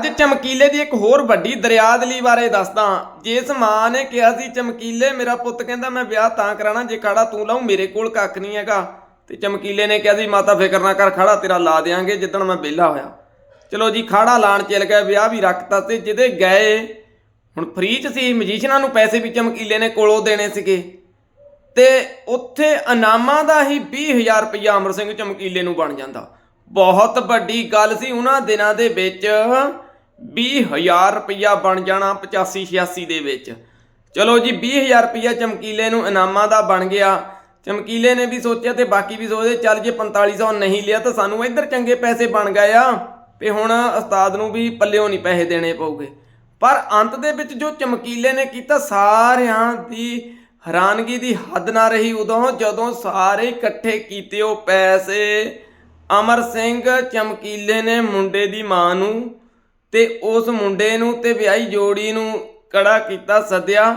ਅੱਜ ਚਮਕੀਲੇ ਦੀ ਇੱਕ ਹੋਰ ਵੱਡੀ ਦਰਿਆਦਲੀ ਬਾਰੇ ਦੱਸਦਾ ਜਿਸ ਮਾਂ ਨੇ ਕਿਹਾ ਸੀ, ਚਮਕੀਲੇ ਮੇਰਾ ਪੁੱਤ ਕਹਿੰਦਾ, ਮੈਂ ਵਿਆਹ ਤਾਂ ਕਰਾਣਾ, ਜੇ ਕਾੜਾ ਤੂੰ ਲਾਉ ਮੇਰੇ ਕੋਲ ਕੱਖ ਨਹੀਂ ਹੈਗਾ। ਤੇ ਚਮਕੀਲੇ ਨੇ ਕਿਹਾ ਸੀ, ਮਾਤਾ, ਫਿਕਰ ਨਾ ਕਰ, ਖਾੜਾ ਤੇਰਾ ਲਾ ਦੇਾਂਗੇ ਜਿੱਦਣ ਮੈਂ ਵਿਹਲਾ ਹੋਇਆ। ਚਲੋ ਜੀ, ਖਾੜਾ ਲਾਣ ਚਲ ਗਿਆ, ਵਿਆਹ ਵੀ ਰੱਖਤਾ ਤੇ ਜਿਹਦੇ ਗਏ, ਹੁਣ ਫ੍ਰੀ ਚ ਸੀ ਮਜੀਸ਼ੀਅਨਾਂ ਨੂੰ ਪੈਸੇ ਵੀ ਚਮਕੀਲੇ ਨੇ ਕੋਲੋਂ ਦੇਣੇ ਸੀਗੇ। ਤੇ ਉੱਥੇ ਇਨਾਮਾਂ ਦਾ ਹੀ 20000 ਰੁਪਇਆ ਅਮਰ ਸਿੰਘ ਚਮਕੀਲੇ ਨੂੰ ਬਣ ਜਾਂਦਾ। ਬਹੁਤ ਵੱਡੀ ਗੱਲ ਸੀ ਉਹਨਾਂ ਦਿਨਾਂ ਦੇ ਵਿੱਚ। 20000 ਰੁਪਇਆ ਬਣ ਜਾਣਾ 85 86 ਦੇ ਵਿੱਚ। ਚਲੋ ਜੀ 20000 ਰੁਪਇਆ ਚਮਕੀਲੇ ਨੂੰ ਇਨਾਮਾਂ ਦਾ ਬਣ ਗਿਆ। ਚਮਕੀਲੇ ਨੇ ਵੀ ਸੋਚਿਆ ਤੇ ਬਾਕੀ ਵੀ ਸੋਚਦੇ, ਚੱਲ ਜੇ 4500 ਨਹੀਂ ਲਿਆ ਤਾਂ ਸਾਨੂੰ ਇੱਧਰ ਚੰਗੇ ਪੈਸੇ ਬਣ ਗਏ ਆ ਤੇ ਹੁਣ ਉਸਤਾਦ ਨੂੰ ਵੀ ਪੱਲਿਓਂ ਨਹੀਂ ਪੈਸੇ ਦੇਣੇ ਪਊਗੇ। ਪਰ ਅੰਤ ਦੇ ਵਿੱਚ ਜੋ ਚਮਕੀਲੇ ਨੇ ਕੀਤਾ, ਸਾਰਿਆਂ ਦੀ ਹੈਰਾਨਗੀ ਦੀ ਹੱਦ ਨਾ ਰਹੀ। ਉਦੋਂ ਜਦੋਂ ਸਾਰੇ ਇਕੱਠੇ ਕੀਤੇ ਉਹ ਪੈਸੇ ਅਮਰ ਸਿੰਘ ਚਮਕੀਲੇ ਨੇ ਮੁੰਡੇ ਦੀ ਮਾਂ ਨੂੰ ਤੇ ਉਸ ਮੁੰਡੇ ਨੂੰ ਤੇ ਵਿਆਹੀ ਜੋੜੀ ਨੂੰ ਕੜਾ ਕੀਤਾ, ਸੱਦਿਆ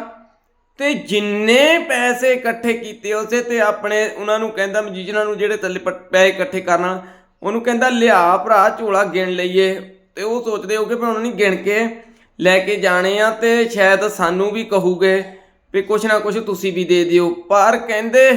ਤੇ ਜਿੰਨੇ ਪੈਸੇ ਇਕੱਠੇ ਕੀਤੇ ਉਸੇ ਤੇ ਆਪਣੇ ਉਹਨਾਂ ਨੂੰ ਕਹਿੰਦਾ ਮਜੀਜਨਾਂ ਨੂੰ ਜਿਹੜੇ ਥੱਲੇ ਪੈਸੇ ਇਕੱਠੇ ਕਰਨਾ ਉਹਨੂੰ ਕਹਿੰਦਾ ਲਿਆ ਭਰਾ, ਝੋਲਾ ਗਿਣ ਲਈਏ। ਤੇ ਉਹ ਸੋਚਦੇ ਹੋਗੇ ਵੀ ਉਹਨਾਂ ਨੇ ਗਿਣ ਕੇ ਲੈ ਕੇ ਜਾਣੇ ਆ ਤੇ ਸ਼ਾਇਦ ਸਾਨੂੰ ਵੀ ਕਹੂਗੇ ਵੀ ਕੁਛ ਨਾ ਕੁਛ ਤੁਸੀਂ ਵੀ ਦੇ ਦਿਓ। ਪਰ ਕਹਿੰਦੇ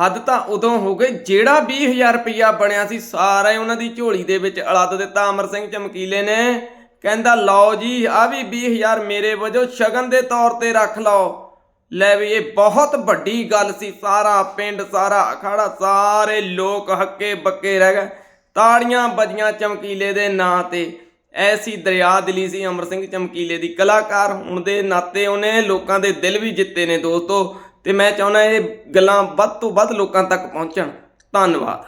ਹੱਦ ਤਾਂ ਉਦੋਂ ਹੋ ਗਈ ਜਿਹੜਾ 20000 ਰੁਪਇਆ ਬਣਿਆ ਸੀ, ਸਾਰਾ ਉਹਨਾਂ ਦੀ ਝੋਲੀ ਦੇ ਵਿੱਚ ਅਲੱਦ ਦਿੱਤਾ। ਅਮਰ ਸਿੰਘ ਚਮਕੀਲੇ ਨੇ ਕਹਿੰਦਾ, ਲਓ ਜੀ ਆ ਵੀ 20000 ਮੇਰੇ ਵਜੋਂ ਸ਼ਗਨ ਦੇ ਤੌਰ ਤੇ ਰੱਖ ਲਓ। ਲੈ ਵੀ, ਇਹ ਬਹੁਤ ਵੱਡੀ ਗੱਲ ਸੀ। ਸਾਰਾ ਪਿੰਡ, ਸਾਰਾ ਅਖਾੜਾ, ਸਾਰੇ ਲੋਕ ਹੱਕੇ ਬੱਕੇ ਰਹਿ ਗਏ। ਤਾੜੀਆਂ ਵੱਜੀਆਂ ਚਮਕੀਲੇ ਦੇ ਨਾਂ ਤੇ। ਐਸੀ ਦਰਿਆ ਦਿਲੀ ਸੀ ਅਮਰ ਸਿੰਘ ਚਮਕੀਲੇ ਦੀ। ਕਲਾਕਾਰ ਹੋਣ ਦੇ ਨਾਤੇ ਉਹਨੇ ਲੋਕਾਂ ਦੇ ਦਿਲ ਵੀ ਜਿੱਤੇ ਨੇ ਦੋਸਤੋ। ਤੇ ਮੈਂ ਚਾਹੁੰਦਾ ਇਹ ਗੱਲਾਂ ਵੱਧ ਤੋਂ ਵੱਧ ਲੋਕਾਂ ਤੱਕ ਪਹੁੰਚਣ। ਧੰਨਵਾਦ।